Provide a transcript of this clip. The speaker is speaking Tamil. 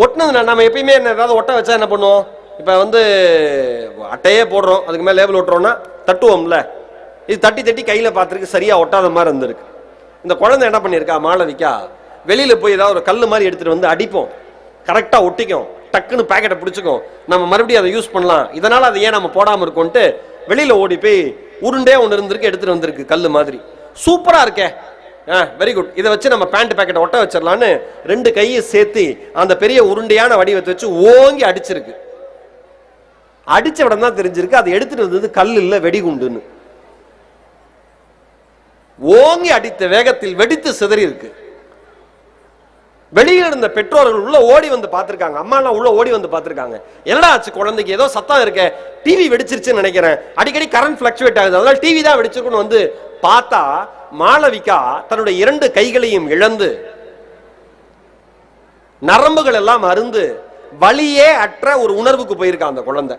ஒட்டினது நம்ம எப்பயுமே என்ன ஏதாவது ஒட்ட வச்சா என்ன பண்ணுவோம்? இப்போ வந்து அட்டையே போடுறோம் அதுக்கு மேலே லேபிள் ஒட்டுறோம்னா தட்டுவோம்ல. இது தட்டி தட்டி கையில் பார்த்துருக்கு சரியாக ஒட்டாத மாதிரி இருந்திருக்கு. இந்த குழந்தை என்ன பண்ணியிருக்கா? மாளவிக்கா வெளியில் போய் ஏதாவது ஒரு கல் மாதிரி எடுத்துகிட்டு வந்து அடிப்போம். கரெக்டாக ஒட்டிக்கும். டக்குன்னு பேக்கெட்டை பிடிச்சிக்கும். நம்ம மறுபடியும் அதை யூஸ் பண்ணலாம். இதனால் அதை ஏன் நம்ம போடாமல் இருக்கோன்ட்டு வெளியில் ஓடி போய் உருண்டே ஒன்று இருந்திருக்கு எடுத்துகிட்டு வந்திருக்கு கல் மாதிரி. சூப்பராக இருக்கே. வெரி குட் இதை வச்சு நம்ம பேண்ட் பேக்கெட் ஒட்ட வச்சிடலான்னு ரெண்டு கையை சேர்த்து அந்த பெரிய உருண்டையான வடிவத்தை வச்சு ஓங்கி அடிச்சிருக்கு. அடிச்ச இடம் தான் தெரிஞ்சிருக்கு. அதை எடுத்துட்டு வந்தது கல் இல்ல வெடிகுண்டுன்னு. ஓங்கி அடித்த வேகத்தில் வெடித்து சிதறி இருக்கு வெளியில் இருந்த பெற்றோர்கள் உள்ள ஓடி வந்து பார்த்துருக்காங்க. அம்மாலாம் உள்ள ஓடி வந்து பார்த்துருக்காங்க. என்னடா ஆச்சு குழந்தைக்கு? ஏதோ சத்தம் இருக்க. டிவி வெடிச்சிருச்சுன்னு நினைக்கிறேன். அடிக்கடி கரண்ட் ஃபிளக்சுவேட் ஆகுது. அதனால டிவி தான் வெடிச்சிருக்குன்னு வந்து பார்த்தா மாளவிகா தன்னுடைய இரண்டு கைகளையும் இழந்து நரம்புகள் எல்லாம் அருந்து வழியே அற்ற ஒரு உணர்வுக்கு போயிருக்கான் அந்த குழந்தை.